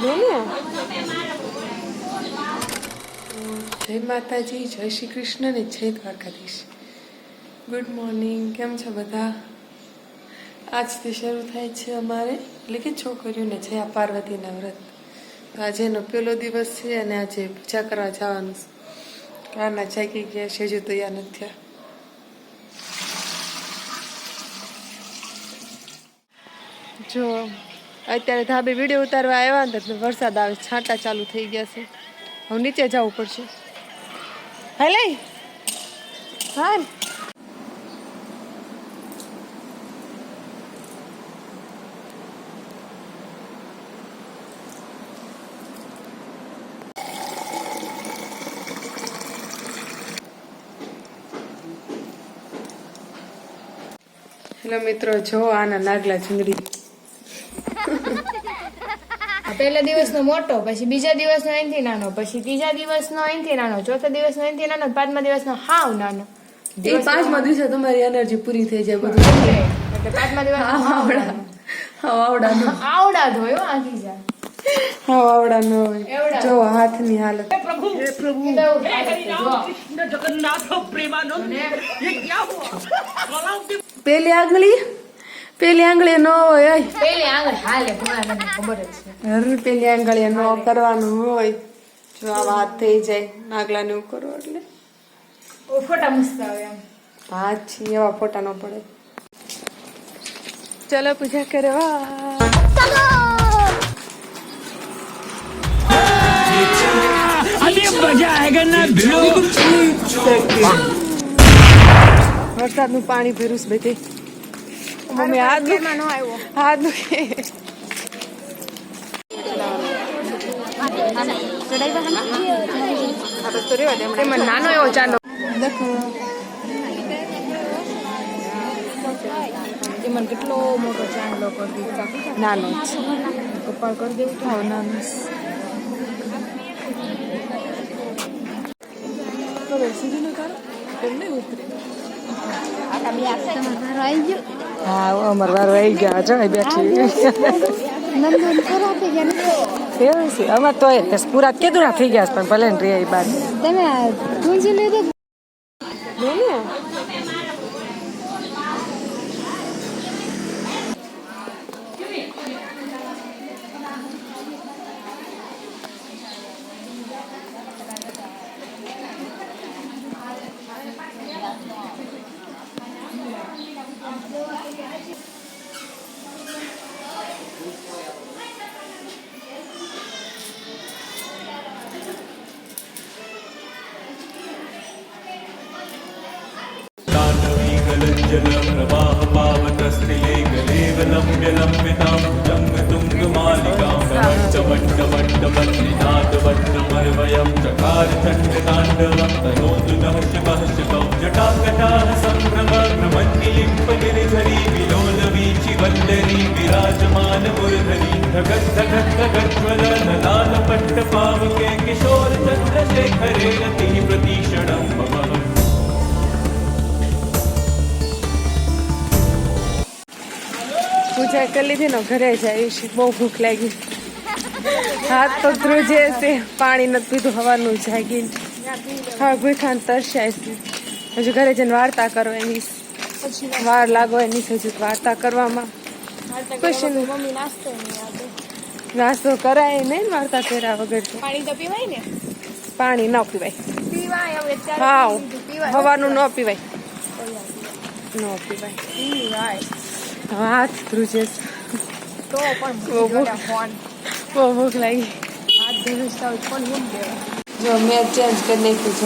જય માતાજી, જય શ્રી કૃષ્ણ ને જય દ્વારકાધીશ. ગુડ મોર્નિંગ કેમ છો બધા? આજથી શરૂ થાય છે અમારે, એટલે કે છોકરીઓને જયા પાર્વતીના વ્રત આજે એનો પહેલો દિવસ છે અને આજે પૂજા કરવા જવાનું છે. કારના જાગી ગયા છે, હજુ તૈયાર નથી જો અત્યારે ધાબે વીડિયો ઉતારવા આવ્યા ને તો વરસાદ આવે, છાંટા ચાલુ થઈ ગયા છે. હવે નીચે જવું પડશે. હાલે હા હેલો મિત્રો, જો આના નાગલા ચુંદડી પહેલા દિવસનો મોટો પછી બીજા દિવસનો અહીંથી નાનો પછી ત્રીજા દિવસનો અહીંથી નાનો ચોથા દિવસનો અહીંથી નાનો પાંચમા દિવસનો હાવ નાનો. એ પાંચમા દિવસે તમારી એનર્જી પૂરી થઈ જાય બધું. એટલે પાંચમા દિવસ આવડા. આવડા આવડા ધોયો આખી જાય હા આવડા નો હોય. જો હાથની હાલત. પેલી આંગળી પેલી આંગળી નો હોય. પેલી આંગળ હાલે તમને ખબર જ છે. પેલી આંગળી નો કરવાનું હોય. જો આવા હાથ થઈ જાય નાગલા ને કરો એટલે. ઓ ફોટા મસ્ત આવે એમ. હાથ છે એવા ફોટા નો પડે. ચલો પૂજા કરવા વરસાદ વરસાદનું પાણી ભર્યું છે બધે. મમ્મી હાથ દુખે નો આવ્યો. હાથ દુખે. નાનો એવો ચાંદો. એમાં કેટલો મોટો ચાંદલો કરી દીધો. નાનો જ. કપાળ કરી દેવું તો નાનો જ. હવે સીધું ન કરો ઉતરે. હા અમાર વારો ગયા જો બેઠી એવું છે એ પૂરા કીધું થઈ ગયા છે, પણ ભલે ને રે બાર. તમે લીધું प्रवाह पावतस्त्रिले गलेवलं व्यलम्बितां जङ्गतुङ्गमालिकां वट्टवट्टवट्टवट्निनादवट्टमर्वयं चकार चण्डताण्डवं तनोतु नः शिवः शिवं जटाकटाः सम्भ्रमभ्रमन्निलिम्पगिरिधरी પૂજા કરી લીધી ને ઘરે જઈશ બહુ ભૂખ લાગી. હાથ તો ધ્રુજે છે. પાણી નથી પીધું હવાનું જાગી હા ભૂખા ને તરસ્યાય છે. હજુ ઘરે જઈને વાર્તા કરો એની. વાર લાગો એની હજુ વાર્તા કરવામાં. Question. નાસ્તો કરાય નહીં ને વાર્તા કર્યા વગર પાણી તો પીવાય ને? પાણી ન પીવાય. પીવાય હા હવાનું ન પીવાય. ન પીવાય. હાથ ધ્રુજે છે તો પણ બહુ ભૂખ. લાગી હાથ ધ્રુજતા મૂક દેવાય જો મેં ચેન્જ કરી નાખ્યું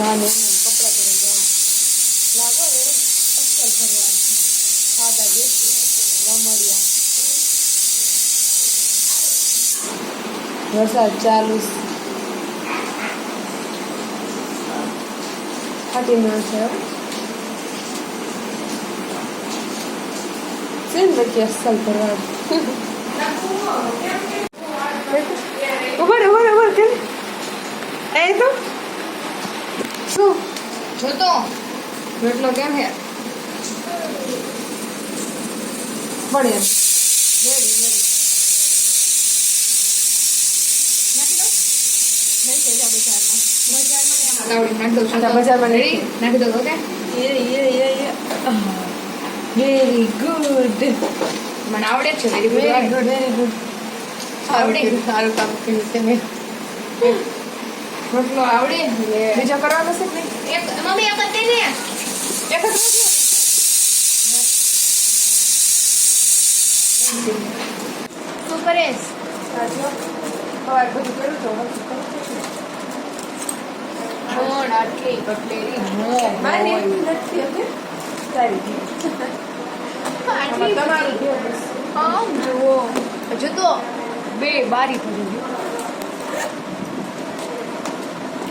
રમડિયા વરસાદ ચાલુ છે. ફાટી ન છે ને બધી અસલ ભરવાનું ઉભર ઉભર ઉભર કે એ તો શું જોતો રોટલો કેમ હે પડે રેડી રેડી બજારમાં નાખી દઉં બજારમાં નાખી દઉં ઓકે વેરી ગુડ મને આવડે છે very very good good very good આવડે. સારું કામ કર્યું છે મેં રોટલો આવડે? બીજા કરવાનો છે કે એક મમ્મી એક જ ને એક જ. શું કરે સવાર બધું કરું તો. મોણ આટલી કટલેરી મોણ મારી. નથી ઓકે સારી. તમારું. આમ જુઓ. હજુ તો બે બારી પડી ગયું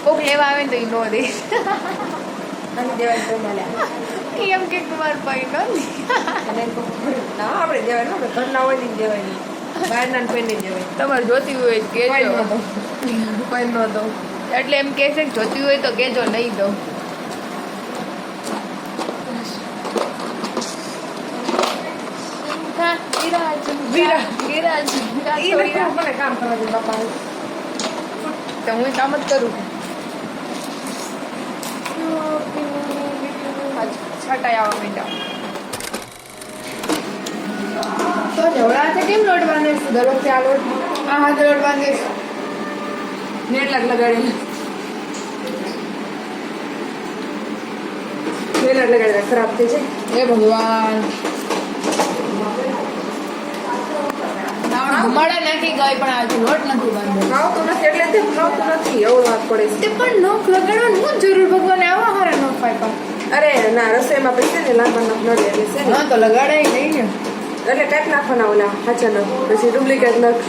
કોક લેવા આવે ને તો એ નો દે. અને દેવાય તો મળે. એમ કે તમાર ભાઈ નથી અને ના આપણે દેવાય ને ઘરના હોય ને દેવાય નહીં. બહારના ને કોઈને દેવાય તમારે જોતી હોય કેજો. કોઈ ન દઉં. એટલે એમ કહે છે કે જોતી હોય તો કેજો નહીં દઉં. તો હું કામ જ કરું છટાઈ દર વખતે આ લોટ આ હાથ છે. નેટ લાગ લગાડેલા નેટ લગાડેલા ખરાબ થઈ છે હે ભગવાન ધમાડા નાખી ગઈ પણ આજે લોટ નથી બાંધ્યો. તો નથી એટલે તે ખાવતું નથી એવો વાત પડે તે પણ નખ લગાડવાનું હું જરૂર ભગવાને આવા હારા નખ પાપ્યા અરે ના રસોઈમાં પછી ને લાંબા નખ ન એટલે છે ને. હા તો લગાડાય નહીં ને. એટલે કાંઈક નાખવાના ઓલા હાચા નખ પછી ડુપ્લિકેટ નખ.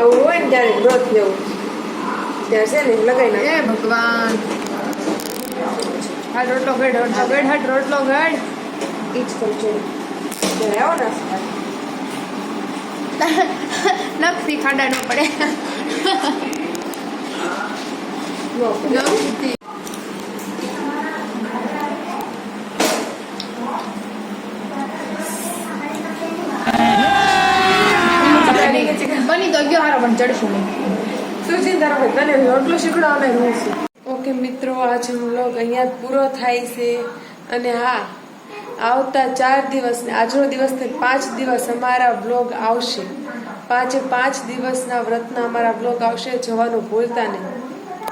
આવું હોય ને ત્યારે વ્રત લેવું ત્યારે છે ને લગાવી નાખે. ભગવાન. હા રોટલો ગઢ રોટલો ગઢ હટ રોટલો ગઢ. ઈ જ કરું છું. ત્યારે આવો ને નખથી ખાડા ન પડે. બની તો ગયો હારો પણ ચડશું નહીં. ચિંતા તને રોટલો શીખડાવવાનો હું છું ઓકે મિત્રો આજે વ્લોગ અહીંયા પૂરો થાય છે. અને હા આવતા ચાર દિવસને આજનો દિવસ પાંચ દિવસ અમારા બ્લોગ આવશે. પાંચે પાંચ દિવસના વ્રતના અમારા બ્લોગ આવશે, જવાનું ભૂલતા નહીં.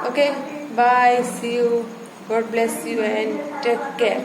Okay bye see you God bless you and take care